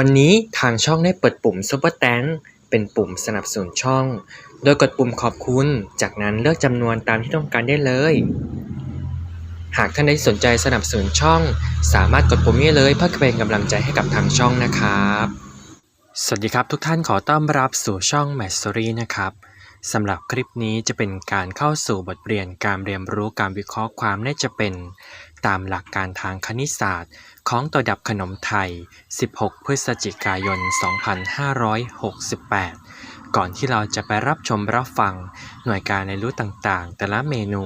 วันนี้ทางช่องได้เปิดปุ่ม Super Thanks เป็นปุ่มสนับสนุนช่อง โดยกดปุ่มขอบคุณ จากนั้นเลือกจำนวนตามที่ต้องการได้เลย หากท่านใดสนใจสนับสนุนช่อง สามารถกดปุ่มนี้เลยเพื่อเป็นกำลังใจให้กับทางช่องนะครับ สวัสดีครับทุกท่านขอต้อนรับสู่ช่อง m a s t o r y นะครับสำหรับคลิปนี้จะเป็นการเข้าสู่บทเรียนการเรียนรู้การวิเคราะห์ความน่าจะเป็น ตามหลักการทางคณิตศาสตร์ ของตัวดับขนมไทย 16 พฤศจิกายน 2568 ก่อนที่เราจะไปรับชมรับฟังหน่วยการในรู้ต่างๆ แต่ละเมนู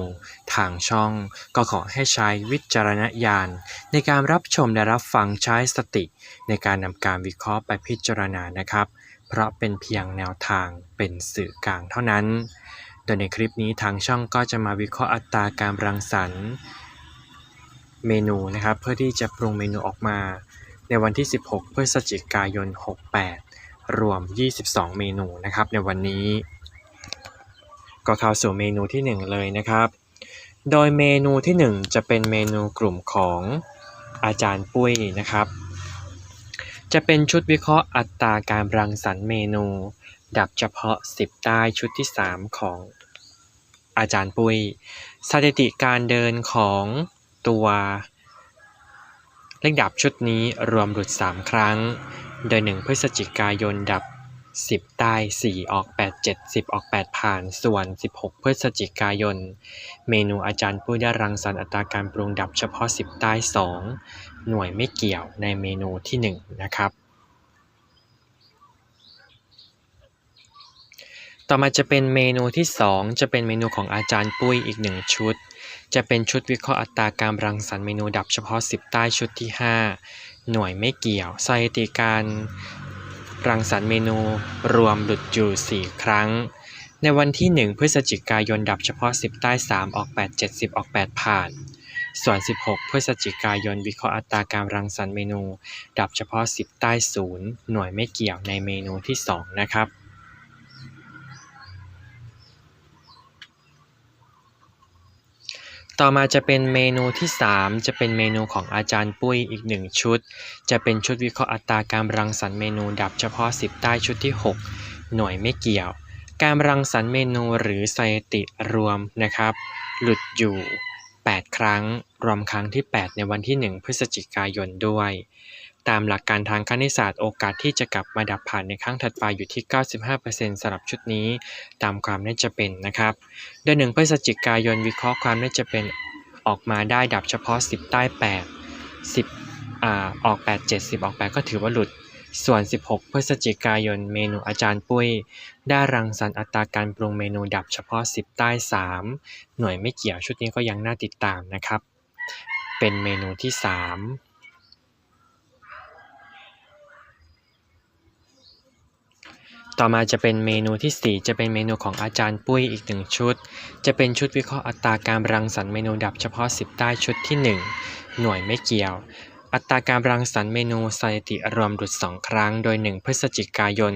ทางช่องก็ขอให้ใช้วิจารณญาณ ในการรับชมและรับฟังใช้สติ ในการนำการวิเคราะห์ไปพิจารณานะครับ เพราะเป็นเพียงแนวทางเป็นสื่อกลางเท่านั้นโดยในคลิปนี้ทางช่องก็จะมาวิเคราะห์อัตราการรังสรรค์ เมนูนะครับ เพื่อที่จะปรุงเมนูออกมา ในวันที่ 16 พฤศจิกายน 68 รวม 22 เมนูนะครับ ในวันนี้ ก็เข้าสู่เมนูที่ 1 เลยนะครับ โดยเมนูที่ 1 จะเป็นเมนูกลุ่มของอาจารย์ปุ้ยนะครับ จะเป็นชุดวิเคราะห์อัตราการรังสรรค์เมนู ดับเฉพาะ 10ได้ชุดที่ 3 ของอาจารย์ปุ้ย สถิติการเดินของ ตัวเลขดับชุดนี้รวมหลุด 3 ครั้ง โดย 1 พฤศจิกายนดับ 10ได้4 ออก 8 7 10 ออก 8 ผ่าน ส่วน 16 พฤศจิกายน เมนูอาจารย์ปุ้ยได้รังสรรค์อัตราการปรุงดับเฉพาะ 10ได้2 หน่วยไม่เกี่ยวในเมนูที่ 1 นะครับ ต่อมาจะเป็นเมนูที่ 2 จะเป็นเมนูของอาจารย์ปุ้ยอีก 1 ชุด จะเป็นชุดวิเคราะห์อัตราการรังสรรค์เมนูดับเฉพาะ 10 ใต้ชุดที่ 5 หน่วยไม่เกี่ยวสถิติการรังสรรค์เมนูรวมหลุดอยู่ 4 ครั้ง ในวันที่ 1 พฤศจิกายนดับเฉพาะ 10 ใต้ 3 ออก 8 70 ออก 8 ผ่าน ส่วน 16 พฤศจิกายนวิเคราะห์อัตราการรังสรรค์เมนู ดับเฉพาะ 10 ใต้ 0 หน่วยไม่เกี่ยวในเมนูที่ 2 นะครับ ต่อมาจะเป็นเมนูที่ 3 จะเป็นเมนูของอาจารย์ปุ้ยอีก 1 ชุด จะเป็นชุดวิเคราะห์อัตราการรังสรรค์เมนูดับเฉพาะ 10 ใต้ชุดที่ 6 หน่วยไม่เกี่ยว การรังสรรค์เมนูหรือสถิติรวมนะครับ หลุดอยู่ 8 ครั้ง รวมครั้งที่ 8 ในวันที่ 1 พฤศจิกายนด้วย ตามหลักการทางคณิตศาสตร์โอกาสที่จะกลับมาดับผ่านในครั้งถัดไปอยู่ที่ 95%สำหรับชุดนี้ ตามความน่าจะเป็นนะครับโดย1พฤศจิกายนวิเคราะห์ความน่าจะเป็นออกมาได้ดับเฉพาะ 10 ใต้ 8 10อ่าออก 8 70 ออก 8 ก็ถือว่าหลุด ส่วน 16 พฤศจิกายนเมนูอาจารย์ปุ้ย ได้รังสรรค์อัตราการปรุงเมนูดับเฉพาะ 10 ใต้ 3 หน่วยไม่เกี่ยวชุดนี้ก็ยังน่าติดตามนะครับ เป็นเมนูที่3ต่อมาจะเป็นเมนูที่ 4 จะเป็นเมนูของอาจารย์ปุ้ยอีกหนึ่งชุด จะเป็นชุดวิเคราะห์อัตราการรังสรรค์เมนูดับเฉพาะ 10 ใต้ชุดที่ 1 หน่วยไม่เกี่ยว อัตราการรังสรรค์เมนูสถิติรวมหลุด 2 ครั้ง โดย 1 พฤศจิกายน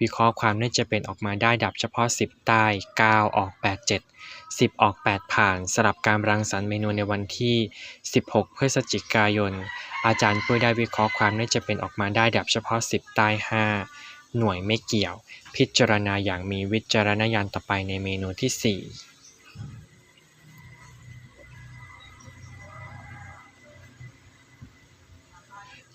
วิเคราะห์ความน่าจะเป็นออกมาได้ดับเฉพาะ 10 ใต้ 9 ออก 8 7 10 ออก 8 ผ่านสลับการรังสรรค์เมนูในวันที่ 16 พฤศจิกายน อาจารย์ปุ้ยได้วิเคราะห์ความน่าจะเป็นออกมาได้ดับเฉพาะ 10 ใต้ 5 หน่วยไม่เกี่ยว พิจารณาอย่างมีวิจารณญาณต่อไปในเมนูที่ 4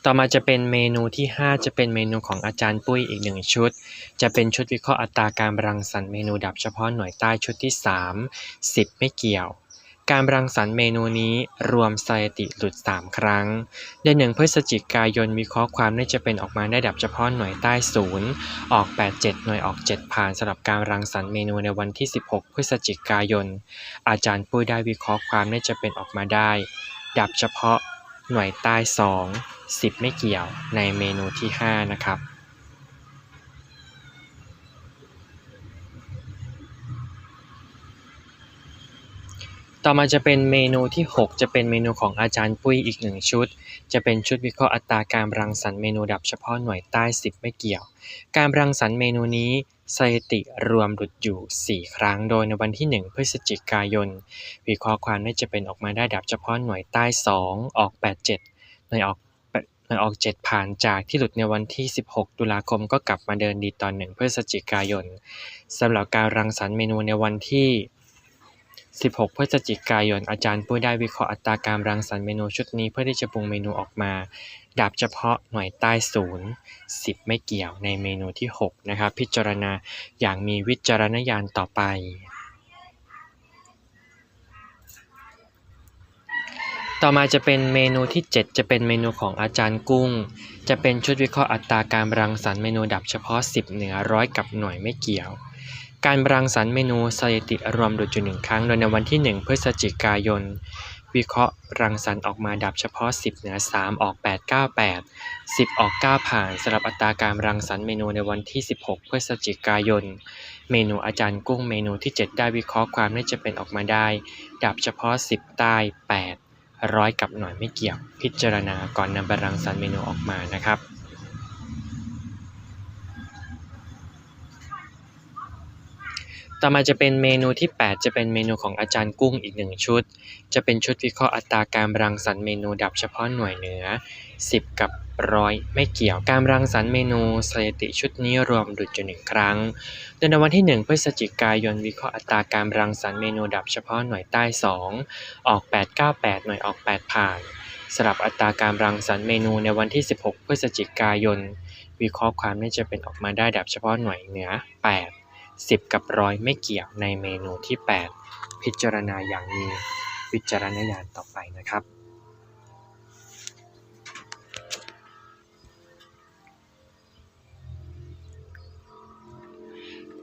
ต่อมาจะเป็นเมนูที่ 5 จะเป็นเมนูของอาจารย์ปุ้ยอีกหนึ่งชุด จะเป็นชุดวิเคราะห์อัตราการรังสรรค์เมนูดับเฉพาะหน่วยใต้ชุดที่ 3 10 ไม่เกี่ยว การรังสรรค์เมนูนี้รวมสถิติหลุด 3 ครั้งในหนึ่งพฤศจิกายนวิเคราะห์ความน่าจะเป็นออกมาได้ดับเฉพาะหน่วยใต้ศูนย์ออก 87 หน่วยออก 7 ผ่านสำหรับการรังสรรค์เมนูในวันที่ 16 พฤศจิกายน อาจารย์ปุ้ยได้วิเคราะห์ความน่าจะเป็นออกมาได้ ดับเฉพาะ หน่วยใต้ 2 10 ไม่เกี่ยวในเมนูที่ 5 นะครับ ต่อมาจะเป็นเมนูที่ 6 จะเป็นเมนูของอาจารย์ปุ้ยอีกหนึ่งชุด จะเป็นชุดวิเคราะห์อัตราการรังสรรค์เมนูดับเฉพาะหน่วยใต้ 10 ไม่เกี่ยว การรังสรรค์เมนูนี้สถิติรวมหลุดอยู่ 4 ครั้งโดยในวันที่ 1 พฤศจิกายน วิเคราะห์ความน่าจะเป็นออกมาได้ดับเฉพาะหน่วยใต้ 2 ออก 87 หน่วยออกหน่วยออก 7 ผ่านจากที่หลุดในวันที่ 16 ตุลาคมก็กลับมาเดินดีตอน 1 พฤศจิกายนสำหรับการรังสรรค์เมนูในวันที่ 16 พฤศจิกายน อาจารย์ปุ้ยได้วิเคราะห์อัตราการรังสรรค์เมนูชุดนี้เพื่อที่จะปรุงเมนูออกมา ดับเฉพาะหน่วยใต้ศูนย์10 ไม่เกี่ยวในเมนูที่ 6 นะครับ พิจารณาอย่างมีวิจารณญาณต่อไป ต่อมาจะเป็นเมนูที่ 7 จะเป็นเมนูของอาจารย์กุ้ง จะเป็นชุดวิเคราะห์อัตราการรังสรรค์เมนูดับเฉพาะ 10 เหนือร้อยกับหน่วยไม่เกี่ยว การรังสรรค์เมนูสถิติรวมดุดจุดหนึ่งครั้งโดยในวันที่ 1 พฤศจิกายน วิเคราะห์รังสรรค์ออกมาดับเฉพาะ 10 เหนือ 3 ออก 8 9 8 10 ออก 9 ผ่านสำหรับอัตราการรังสรรค์เมนูในวันที่ 16 พฤศจิกายน เมนูอาจารย์กุ้งเมนูที่ 7 ได้วิเคราะห์ความน่าจะเป็นออกมาได้ ดับเฉพาะ 10 ใต้ 8 ร้อยกับหน่วยไม่เกี่ยว พิจารณาก่อนนำไปรังสรรค์เมนูออกมานะครับ ต่อมาจะเป็นเมนูที่ 8 จะเป็นเมนูของอาจารย์กุ้งอีกหนึ่งชุด จะเป็นชุดวิเคราะห์อัตราการรังสรรค์เมนูดับเฉพาะหน่วยเหนือ 10 กับร้อยไม่เกี่ยวการรังสรรค์เมนูสถิติชุดนี้รวมดุจหนึ่งครั้งโดยในวันที่ 1 พฤศจิกายนวิเคราะห์อัตราการรังสรรค์เมนูดับเฉพาะหน่วยใต้ 2 ออก 898 หน่วยออก 8 ผ่านสลับอัตราการรังสรรค์เมนูในวันที่ 16 พฤศจิกายน วิเคราะห์ความน่าจะเป็นออกมาได้ดับเฉพาะหน่วยเหนือ 8 10 กับร้อยไม่เกี่ยวในเมนูที่ 8 พิจารณาอย่างมีวิจารณญาณต่อไปนะครับ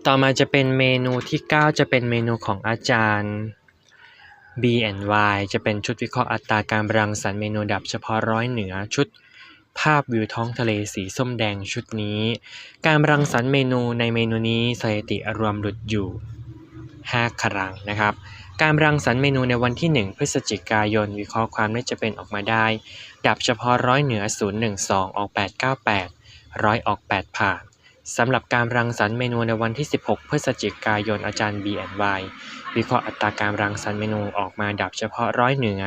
ต่อมาจะเป็นเมนูที่ 9 จะเป็นเมนูของอาจารย์ B&Y จะเป็นชุดวิเคราะห์อัตราการรังสรรค์เมนูดับเฉพาะร้อยเหนือชุด ภาพวิวท้องทะเลสีส้มแดงชุดนี้ การรังสรรค์เมนูในเมนูนี้สถิติรวมหลุดอยู่ 5 ครั้งนะครับ การรังสรรค์เมนูในวันที่ 1 พฤศจิกายน วิเคราะห์ความน่าจะเป็นออกมาได้ ดับเฉพาะร้อยเหนือ 012 ออก 898 ร้อยออก 8 ผ่านสำหรับการรังสรรค์เมนูในวันที่ 16 พฤศจิกายนอาจารย์ B&Y วิเคราะห์อัตราการรังสรรค์เมนูออกมาดับเฉพาะร้อยเหนือ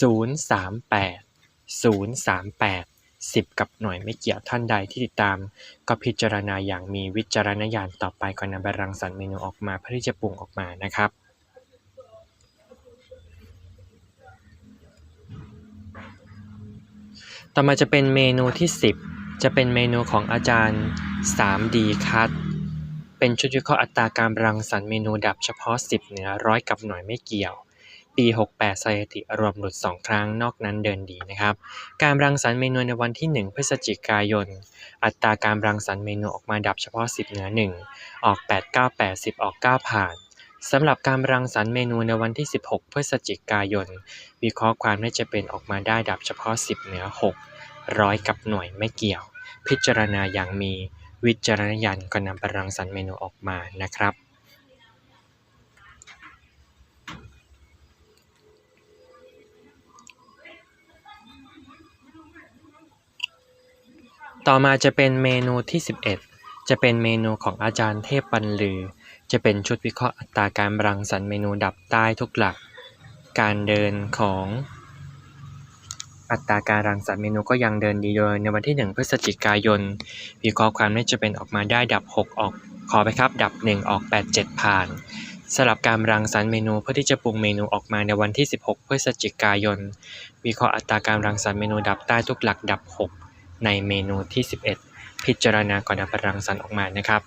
038 038 10 กับหน่วยไม่เกี่ยวท่านใดที่ติดตาม ก็พิจารณาอย่างมีวิจารณญาณต่อไปก่อนนำไปรังสรรค์เมนูออกมาเพื่อที่จะปรุงออกมานะครับต่อมาจะเป็นเมนูที่ 10 จะเป็นเมนูของอาจารย์ 3D คัตเป็นชุดวิเคราะห์อัตราการรังสรรค์เมนูดับเฉพาะ 10 เหนือร้อยกับหน่วยไม่เกี่ยว ปี 68สถิติรวมหลุด 2 ครั้งนอกนั้นเดินดีนะครับ การรังสรรค์เมนูในวันที่ 1 พฤศจิกายน อัตราการรังสรรค์เมนูออกมาดับเฉพาะ 10 เหนือ 1 ออก 8 9 8 10 ออก 9 ผ่านสำหรับการรังสรรค์เมนูในวันที่ 16 พฤศจิกายน วิเคราะห์ความน่าจะเป็นออกมาได้ดับเฉพาะ 10 เหนือ 6 ร้อยกับหน่วยไม่เกี่ยว พิจารณาอย่างมีวิจารณญาณก่อนนำไปรังสรรค์เมนูออกมานะครับ ต่อมาจะเป็นเมนูที่ 11 จะเป็นเมนูของอาจารย์เทพบรรลือ จะเป็นชุดวิเคราะห์อัตราการรังสรรค์เมนูดับใต้ทุกหลัก การเดินของอัตราการรังสรรค์เมนูก็ยังเดินดีโดยในวันที่ 1 พฤศจิกายน วิเคราะห์ความน่าจะเป็นออกมาได้ดับ 6 ออก ขอไปครับ ดับ 1 ออก 8 7 ผ่านสลับการรังสรรค์เมนูเพื่อที่จะปรุงเมนูออกมาในวันที่ 16 พฤศจิกายน วิเคราะห์อัตราการรังสรรค์เมนูดับใต้ทุกหลักดับ 6 ในเมนูที่ 11 พิจารณาก่อนนำไปรังสรรค์ออกมานะครับ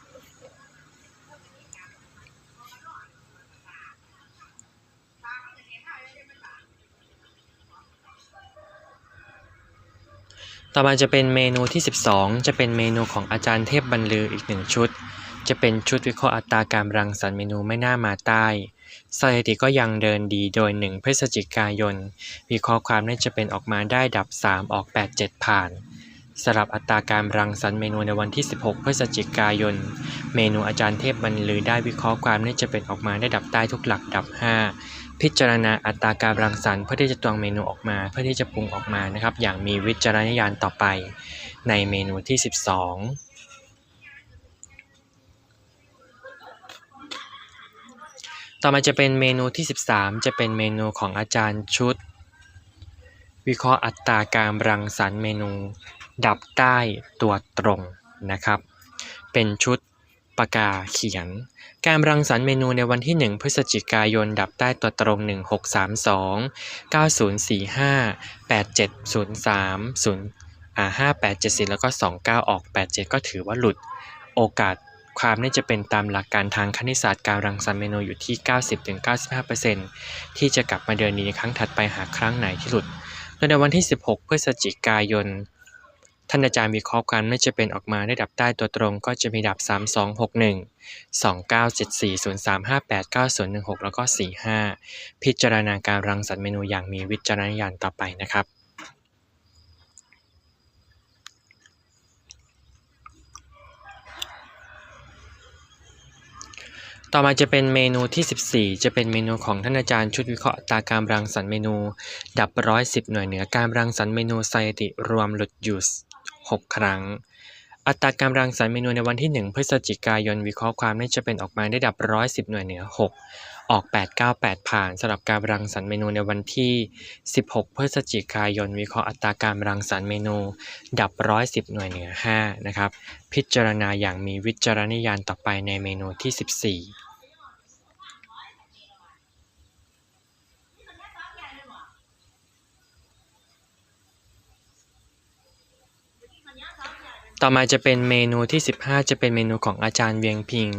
ต่อมาจะเป็นเมนูที่ 12 จะเป็นเมนูของอาจารย์เทพบรรลืออีกหนึ่งชุด จะเป็นชุดวิเคราะห์อัตราการรังสรรค์เมนูไม่น่ามาใต้สถิติก็ยังเดินดีโดย 1 พฤศจิกายน วิเคราะห์ความน่าจะเป็นออกมาได้ดับ 3 ออก 8 7 ผ่าน สำหรับอัตราการรังสรรค์เมนูในวันที่ 16 พฤศจิกายน เมนูอาจารย์เทพบรรลือได้วิเคราะห์ความน่าจะเป็นออกมาได้ดับใต้ทุกหลักดับ 5 พิจารณาอัตราการรังสรรค์เพื่อที่จะตวงเมนูออกมา เพื่อที่จะปรุงออกมานะครับ อย่างมีวิจารณญาณต่อไป ในเมนูที่ 12ต่อมาจะเป็นเมนูที่ 13 จะเป็นเมนูของอาจารย์ชุด วิเคราะห์อัตราการรังสรรค์เมนู ดับใต้ตัวตรงนะครับ เป็นชุดปากกาเขียน การรังสรรค์เมนูในวันที่ 1 พฤศจิกายน ดับใต้ตัวตรง 1632 9045 8703 0อ่า5874 แล้วก็ 29 ออก 87 ก็ถือว่าหลุดโอกาสความนี่จะเป็นตามหลักการทางคณิตศาสตร์การรังสรรค์เมนูอยู่ที่ 90-95%ที่จะกลับมาเดินดีในครั้งถัดไปหากครั้งไหนที่หลุดโดยในวันที่ 16 พฤศจิกายน ท่านอาจารย์วิเคราะห์กันไม่จะเป็นออกมาได้ดับใต้ตัวตรงก็จะมีดับ 3261 2974 0358 9016 แล้วก็ 45 พิจารณาการรังสรรค์เมนูอย่างมีวิจารณญาณต่อไปนะครับต่อมาจะเป็นเมนูที่ 14 จะเป็นเมนูของท่านอาจารย์ชุดวิเคราะห์ตาการรังสรรค์เมนู ดับร้อยสิบหน่วยเหนือการรังสรรค์เมนูสถิติรวมหลุดอยู่ 6 ครั้ง อัตราการรังสรรค์เมนูในวันที่ 1 พฤศจิกายนวิเคราะห์ความน่าจะเป็นออกมาได้ดับร้อยสิบหน่วยเหนือ 6 ออก 898 ผ่านสำหรับการรังสรรค์เมนูในวันที่ 16 พฤศจิกายนวิเคราะห์อัตราการรังสรรค์เมนู ดับร้อยสิบหน่วยเหนือ 5 นะครับ พิจารณาอย่างมีวิจารณญาณต่อไปในเมนูที่ 14 ต่อมาจะเป็นเมนูที่ 15 จะเป็นเมนูของอาจารย์เวียงพิง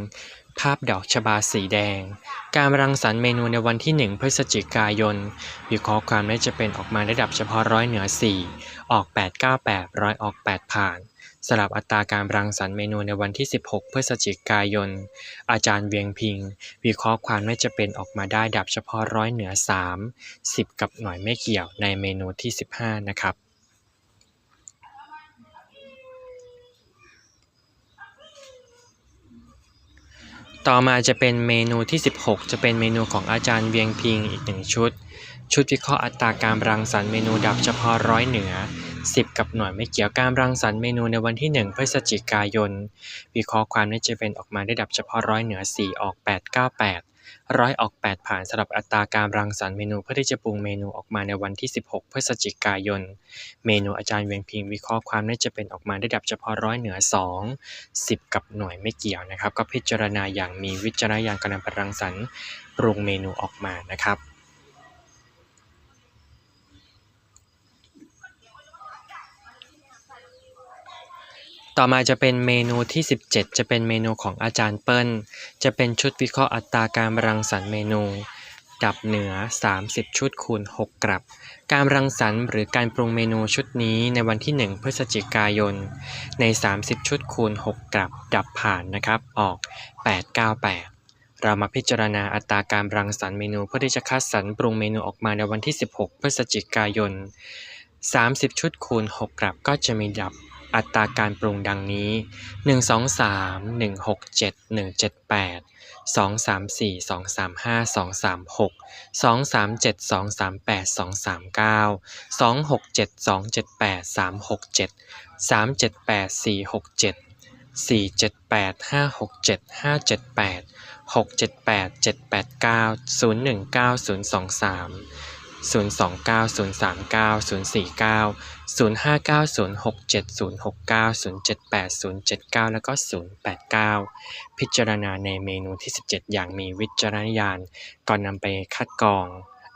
ภาพดอกชบาสีแดง การรังสรรค์เมนูในวันที่ 1 พฤศจิกายนวิเคราะห์ความได้จะเป็นออกมาระดับเฉพาะร้อยเหนือ 4 ออก 898 ร้อยออก 8 ผ่านสลับอัตราการรังสรรค์เมนูในวันที่ 16 พฤศจิกายน อาจารย์เวียงพิง วิเคราะห์ความไม่จะเป็นออกมาได้ดับเฉพาะร้อยเหนือ 3 10 กับหน่วยไม่เกี่ยวในเมนูที่ 15 นะครับ ต่อมาจะเป็นเมนูที่ 16 จะเป็นเมนูของอาจารย์เวียงพิงอีกหนึ่งชุด ชุดวิเคราะห์อัตราการรังสรรค์เมนูดับเฉพาะร้อยเหนือ 10 กับหน่วยไม่เกี่ยวการรังสรรค์เมนูในวันที่ 1 พฤศจิกายน วิเคราะห์ความน่าจะเป็นออกมาได้ดับเฉพาะร้อยเหนือ 4 ออก 898 ร้อยออก 8 ผ่านสำหรับอัตราการรังสรรค์เมนูเพื่อที่จะปรุงเมนูออกมาในวันที่ 16 พฤศจิกายน เมนูอาจารย์เวียงพิงวิเคราะห์ความน่าจะเป็นออกมาได้ดับเฉพาะร้อยเหนือ 2 10 กับหน่วยไม่เกี่ยวนะครับ ก็พิจารณาอย่างมีวิจารณญาณการนำไปรังสรรค์ปรุงเมนูออกมานะครับ ต่อมาจะเป็นเมนูที่ 17 จะเป็นเมนูของอาจารย์เปิ้ล จะเป็นชุดวิเคราะห์อัตราการรังสรรค์เมนู ดับเหนือ 30 ชุดคูณ 6 กลับ การรังสรรค์หรือการปรุงเมนูชุดนี้ในวันที่ 1 พฤศจิกายน ใน 30 ชุดคูณ 6 กลับ ดับผ่านนะครับ ออก 898เรามาพิจารณาอัตราการรังสรรค์เมนูเพื่อที่จะคัดสรรปรุงเมนูออกมาในวันที่ 16 พฤศจิกายน 30 ชุดคูณ 6 กลับก็จะมีดับ อัตราการปรุงดังนี้ 1 2 3 1 6 7 1 7 8 2 3 4 2 3 5 2 3 6 2 3 7 2 3 8 2 3 9 2 6 7 2 7 8 3 6 7 3 7 8 4 6 7 4 7 8 5 6 7 5 7 8 6 7 8 7 8 9 0 1 9 0 2 3 0 2 9 0 3 9 0 4 9 0 5 9 0 6 7 0 6 9 0 7 8 0 7 9 แล้วก็ 0 8 9 พิจารณาในเมนูที่ 17 อย่างมีวิจารณญาณ ก่อนนำไปคัดกรอง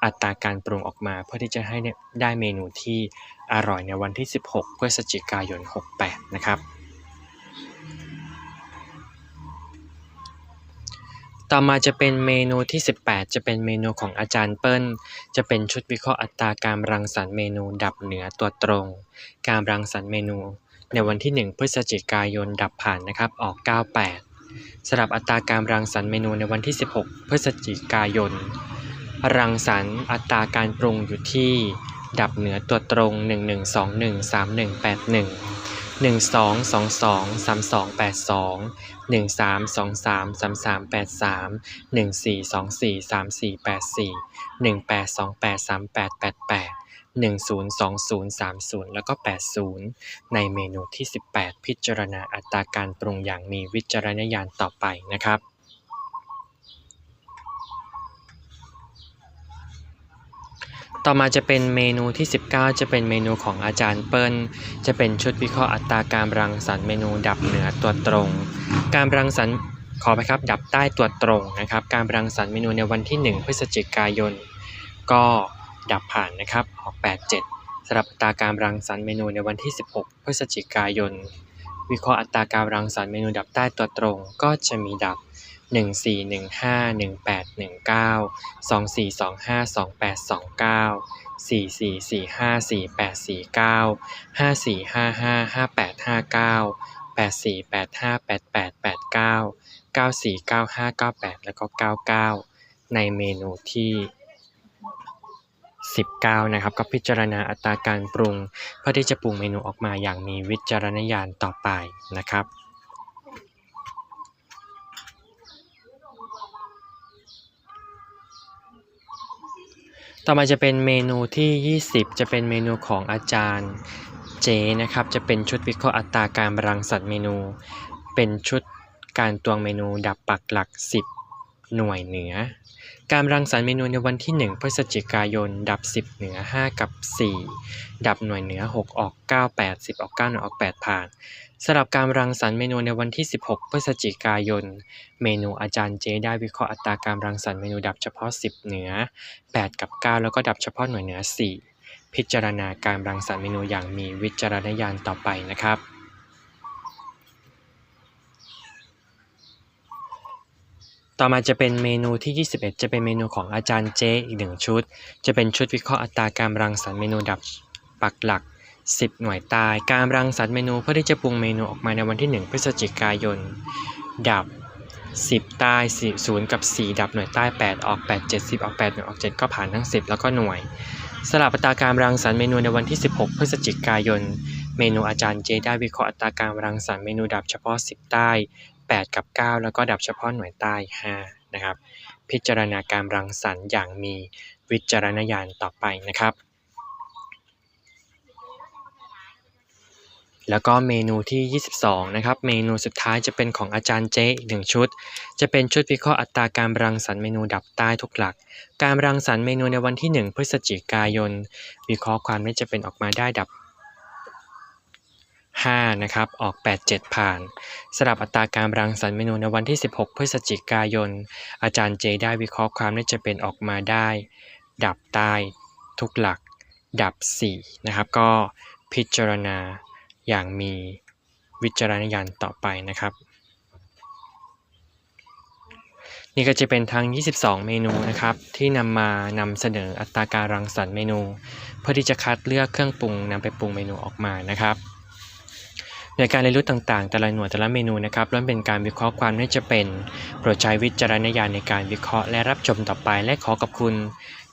อัตราการปรุงออกมาเพื่อที่จะให้ได้เมนูที่อร่อยในวันที่ 16 พฤศจิกายน 68 นะครับ ต่อมาจะเป็นเมนูที่ 18 จะเป็นเมนูของอาจารย์เปิ้ล จะเป็นชุดวิเคราะห์อัตราการรังสรรค์เมนูดับเหนือตัวตรง การรังสรรค์เมนู ในวันที่ 1 พฤศจิกายนดับผ่านนะครับออก 98สำหรับอัตราการรังสรรค์เมนูในวันที่ 16 พฤศจิกายน รังสรรค์อัตราการปรุงอยู่ที่ ดับเหนือตัวตรง 1121 3181 หนึ่งสองสองสองสามสองแปดสองหนึ่งสามสองสามสามสามแปดสามหนึ่งสี่สองสี่สามสี่แปดสี่หนึ่งแปดสองแปดสามแปดแปดแปดหนึ่งศูนย์สองศูนย์สามศูนย์แล้วก็แปดศูนย์ในเมนูที่สิบแปดพิจารณาอัตราการปรุงอย่างมีวิจารณญาณต่อไปนะครับ ต่อมาจะเป็นเมนูที่ 19 จะเป็นเมนูของอาจารย์เปิ้ล จะเป็นชุดวิเคราะห์อัตราการรังสรรค์เมนูดับเหนือตัวตรง การรังสรรค์ขอไปครับดับใต้ตัวตรงนะครับ การรังสรรค์เมนูในวันที่ 1 พฤศจิกายน ก็ดับผ่านนะครับออก87สำหรับอัตราการรังสรรค์เมนูในวันที่ 16 พฤศจิกายน วิเคราะห์อัตราการรังสรรค์เมนูดับใต้ตัวตรง ก็จะมีดับ หนึ่งสี่หนึ่งห้าหนึ่งแปดหนึ่งเก้าสองสี่สองห้าสองแปดสองเก้าสี่สี่สี่ห้าสี่แปดสี่เก้าห้าสี่ห้าห้าห้าแปดห้าเก้าแปดสี่แปดห้าแปดแปดแปดเก้าเก้าสี่เก้าห้าเก้าแปดแล้วก็เก้าเก้าในเมนูที่19นะครับก็พิจารณาอัตราการปรุง เพื่อที่จะปรุงเมนูออกมาอย่างมีวิจารณญาณต่อไปนะครับ ต่อมาจะเป็นเมนูที่ 20 จะเป็นเมนูของอาจารย์เจนะครับ จะเป็นชุดวิเคราะห์อัตราการรังสรรค์เมนู เป็นชุดการตวงเมนูดับปักหลัก 10 หน่วยเหนือ การรังสรรค์เมนูในวันที่ 1 พฤศจิกายน ดับ 10 เหนือ 5 กับ 4 ดับหน่วยเหนือ 6 ออก 9 8 10 ออก 9 หน่วยออก 8 ผ่านสำหรับการรังสรรค์เมนูในวันที่ 16 พฤศจิกายน เมนูอาจารย์เจได้วิเคราะห์อัตราการรังสรรค์เมนูดับเฉพาะ 10 เหนือ 8 กับ 9 แล้วก็ดับเฉพาะหน่วยเหนือ 4 พิจารณาการรังสรรค์เมนูอย่างมีวิจารณญาณต่อไปนะครับ ต่อมาจะเป็นเมนูที่ 21 จะเป็นเมนูของอาจารย์เจอีกหนึ่งชุด จะเป็นชุดวิเคราะห์อัตราการรังสรรค์เมนูดับปักหลัก 10 หน่วยใต้การรังสรรค์เมนูเพื่อที่จะปรุงเมนูออกมาในวันที่ 1 พฤศจิกายน ดับ 10ใต้4 0 กับ 4 ดับหน่วยใต้ 8 ออก 8 7 10ออก 8 หน่วยออก 7 ก็ผ่านทั้ง 10 แล้วก็หน่วยสลับอัตราการรังสรรค์เมนูในวันที่ 16 พฤศจิกายน เมนูอาจารย์เจได้วิเคราะห์อัตราการรังสรรค์เมนูดับเฉพาะ 10 ใต้ 8 กับ 9 แล้วก็ดับเฉพาะหน่วยใต้5นะครับ พิจารณาการรังสรรค์อย่างมีวิจารณญาณต่อไปนะครับ แล้วก็เมนูที่ 22 นะครับ เมนูสุดท้ายจะเป็นของอาจารย์เจอีกหนึ่งชุด จะเป็นชุดวิเคราะห์อัตราการรังสรรค์เมนูดับใต้ทุกหลัก การรังสรรค์เมนูในวันที่ 1 พฤศจิกายน วิเคราะห์ความไม่จะเป็นออกมาได้ดับ 5นะครับออก 8 7 ผ่านสำหรับอัตราการรังสรรค์เมนูในวันที่ 16 พฤศจิกายน อาจารย์เจได้วิเคราะห์ความไม่จะเป็นออกมาได้ ดับใต้ทุกหลัก ดับ 4 นะครับ ก็พิจารณาอย่างมีวิจารณญาณต่อไปนะครับ นี่ก็จะเป็นทั้ง 22 เมนูนะครับ ที่นำมานำเสนออัตราการรังสรรค์เมนู เพื่อที่จะคัดเลือกเครื่องปรุงนำไปปรุงเมนูออกมานะครับ ในการเรียนรู้ต่างๆ แต่ละหน่วยแต่ละเมนูนะครับล้วนเป็นการวิเคราะห์ความไม่จะเป็น โปรดใช้วิจารณญาณในการวิเคราะห์และรับชมต่อไปและขอขอบคุณ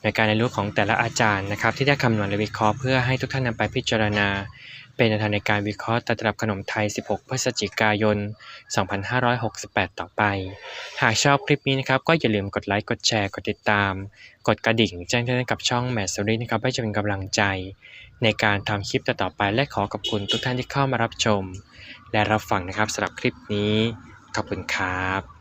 ในการเรียนรู้ของแต่ละอาจารย์นะครับ ที่ได้คำนวณและวิเคราะห์เพื่อให้ทุกท่านนำไปพิจารณา เป็นแนวทางในการวิเคราะห์ตลับขนมไทย 16 พฤศจิกายน 2568 ต่อไป หากชอบคลิปนี้นะครับก็อย่าลืมกดไลค์กดแชร์กดติดตาม กดกระดิ่งแจ้งเตือนกับช่องแมทสซรีนะครับเพื่อจะเป็นกำลังใจ ในการทำคลิปต่อๆไปและขอขอบคุณทุกท่านที่เข้ามารับชม และรับฟังนะครับสำหรับคลิปนี้ขอบคุณครับ